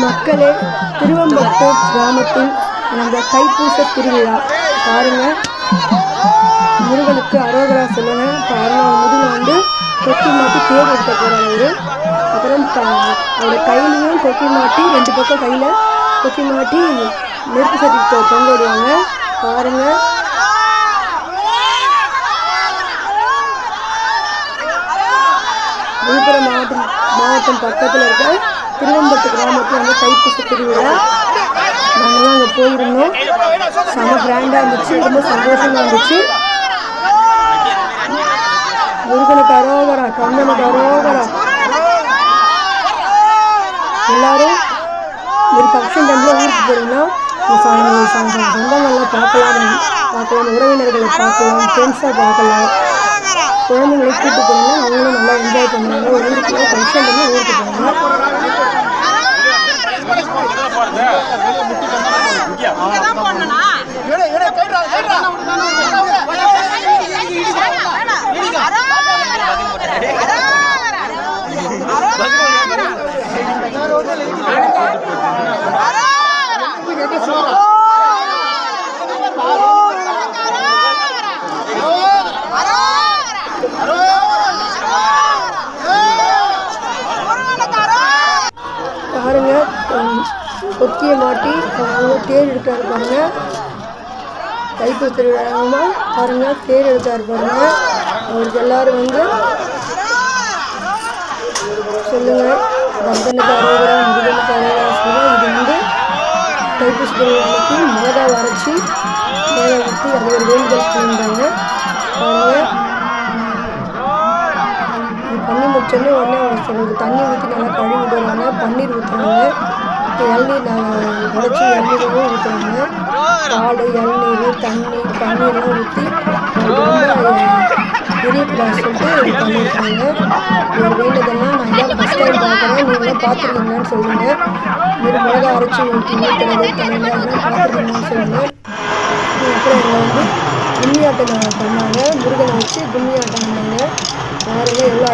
மக்களே திருவம்பட்டூர் கிராமத்தில் நடந்த தைப்பூச திருவிழா. பாருங்க. முருகனுக்கு அரோகரா சொல்லணும் பாருங்க அவன் முதுகில் வந்து கொக்கி மாட்டி தேர் எடுக்க போகிறாங்க அவரு. அப்புறம் அவரோட கையிலையும் கொக்கி மாட்டி ரெண்டு பக்கம் கையில் கொக்கி மாட்டி நெருப்பு சட்டி தொ- தொங்க விடுவாங்க. விழுப்புரம் மாவட்டம் மாவட்டம் பக்கத்தில் இருக்க திருவம்பட்டு கிராமத்தில் வந்து தைப்பூச திருவிழா. நாங்களாம் அங்கே போயிருந்தோம். செம கிராண்டாக இருந்துச்சு. ரொம்ப சந்தோஷமாக இருந்துச்சு. முருகனுக்கு அரோகரா கண்ணனுக்கு அரோகரா எல்லாரும் ஒரு ஃபங்க்ஷன் டைமில் ஊருக்கு போகிறீங்கன்னா சொந்தங்கள்லாம் பார்க்கலாம். பார்க்கலாம். உறவினர்களை பார்க்கலாம். ஃப்ரெண்ட்ஸாக பார்க்கலாம். குழந்தைங்களை கூப்பிட்டு போனீங்கன்னா அவங்களும் நல்லா என்ஜாய் பண்ணுவாங்க. ஒரு ஊருக்கு ஃபங்க்ஷன் பண்ணி ஊருக்கு போனாங்க கொக்கியை மாட்டி அவங்க தேர் எடுக்காரு பாருங்க. தைப்பூச திருவிழாமா பாருங்க தேர் எடுக்காரு பாருங்க. அவருக்கு எல்லாரும் வந்து சொல்லுங்க. கந்தனுக்கு அரோகரா சொல்லுங்கள் அரோகரா இது வந்து தைப்பூச திருவிழாவுக்கு மிளகாய் வரைச்சி மேலே ஊற்றி அது ஒரு வேண்டுதல் பண்ணியிருந்தாங்க பாருங்க பண்ணி முடிச்சோடனே உடனே அவங்க தண்ணி ஊற்றி நல்லா கழுவி விடுவாங்க இளநீர் நாங்கள் உடச்சி இளநீரும் ஊற்றுவாங்க பால் இளநீர் தண்ணி பன்னீர்லாம் ஊற்றி பெரிய தெரியக்கூடாது சொல்லிட்டு பண்ணியிருக்காங்க ஒரு வேண்டுதல்லாம் நான் இதான் ஃபஸ்ட் டைம் பார்க்குறேன். நீங்களாம் பார்த்துருக்கீங்களான்னு சொல்லுங்கள் ஒரு மிளகா அரைச்சி ஊற்றி ஊற்றுறது தண்ணி அதெல்லாம் பார்த்துருக்கீங்கன்னு சொல்லுங்கள் அப்புறம் இங்கே வந்து கும்மியாட்டம் நாங்கள் பண்ணாங்க. முருகனை வச்சு கும்மியாட்டம் பண்ணாங்க. வேறு எல்லாம் அழகாக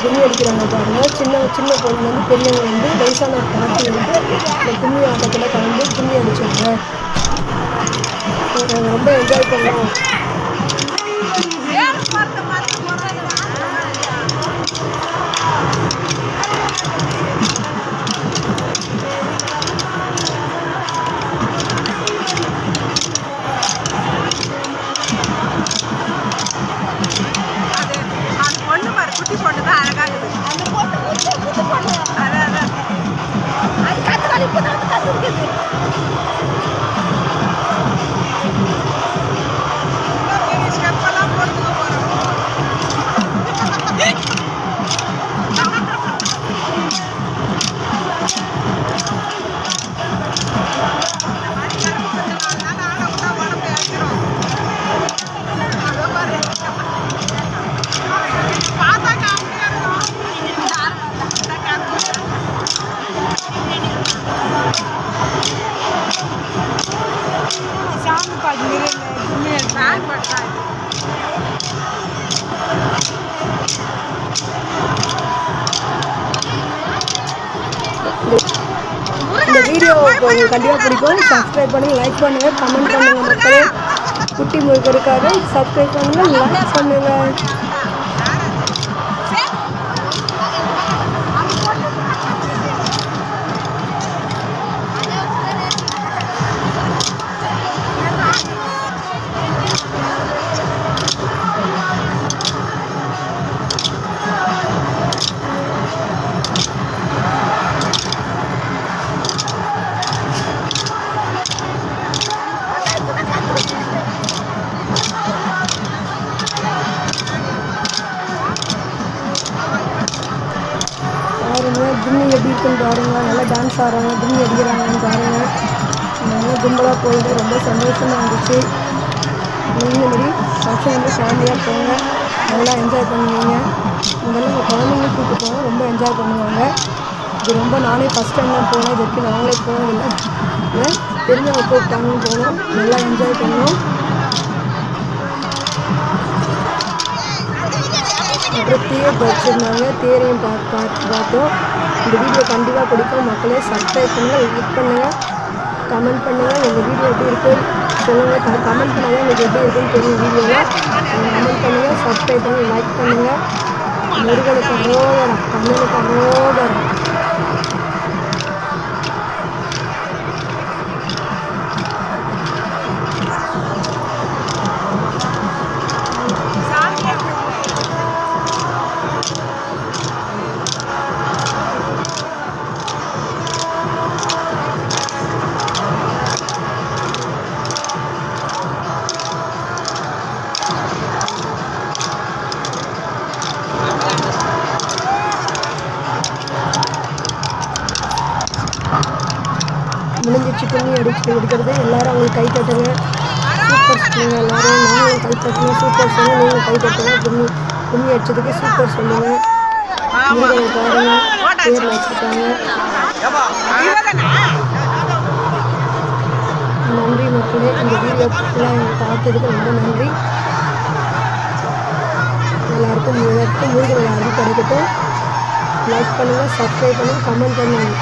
கும்மி அடிக்கிறாங்க பாருங்க. சின்ன சின்ன பொண்ணு வந்து பெரியவங்க வந்து வயசான பாட்டி வந்து இந்த கும்மி ஆட்டத்தில் கலந்து கும்மி அடிச்சாங்க நாங்கள் ரொம்ப என்ஜாய் பண்ணோம் சாமி பாட்டு ஃபேன் பாட்டு இந்த வீடியோ உங்களுக்கு கண்டிப்பாக பிடிக்கும். சப்ஸ்கிரைப் பண்ணுங்க லைக் பண்ணுங்க கமெண்ட் பண்ணுங்க மக்களே. குட்டி முருகருக்காக சப்ஸ்கிரைப் பண்ணுங்க லைக் பண்ணுங்க. பாருங்க கும்மி எப்படி இருக்குன்னு பாருங்க. நல்லா டான்ஸ் ஆடுறாங்க கும்மி அடிக்கிறாங்கன்னு பாருங்க. நல்லா கும்பலாக போயிட்டு ரொம்ப சந்தோஷமாக இருந்துச்சு. நீங்கள் மாதிரி ஃபங்க்ஷன் வந்து ஃபேமிலியாக போங்க. நல்லா என்ஜாய் பண்ணுவீங்க. முதல்ல உங்கள் குழந்தைங்க கூப்பிட்டு போங்க ரொம்ப என்ஜாய் பண்ணுவாங்க. இது ரொம்ப நானே ஃபஸ்ட் டைம் தான் போனேன். இது வரைக்கும் நாங்களே போனதில்லை. தெரிஞ்சவங்க கூப்பிட்டாங்கன்னு போனோம். நல்லா என்ஜாய் பண்ணோம். அப்புறம் தேர் வச்சுருந்தாங்க தேரையும் பார்த்து பார்த்து பார்த்தோம். இந்த வீடியோ கண்டிப்பாக பிடிக்கும். மக்களே சப்ஸ்கிரைப் பண்ணுங்கள் லைக் பண்ணுங்கள் கமெண்ட் பண்ணுங்கள் எங்கள் வீடியோ எப்படி இருக்குது சொல்லுங்கள் க கமெண்ட் பண்ணால் எனக்கு எப்படி இருக்குன்னு தெரியும் வீடியோவில் கமெண்ட் பண்ணுங்கள் சப்ஸ்கிரைப் பண்ணுங்கள் லைக் பண்ணுங்கள் முருகனுக்கு அரோதரம் கண்ணனுக்கு அரோதரம் முடிஞ்சிச்சு துணி அடிச்சு எடுக்கிறது எல்லாரும் அவங்களுக்கு கை தட்டுங்க. சூப்பர் சொல்லுங்க எல்லாரும். நாங்களும் கை தட்டணும். சூப்பர் சொல்லுங்க நீங்களும் கை தட்டுங்க. துணி துணி அடிச்சதுக்கு சூப்பர் சொல்லுங்க முருகனை பாருங்க. பேரில் வச்சுருக்காங்க நன்றி மக்களே. இந்த வீடியோ ஃபுல்லாக பார்த்ததுக்கு ரொம்ப நன்றி. எல்லாருக்கும் எல்லாருக்கும் முருகன் எல்லாருக்கும் கிடைக்கட்டும். லைக் பண்ணுங்கள் சப்ஸ்கிரைப் பண்ணுங்கள் கமெண்ட் பண்ணுங்கள்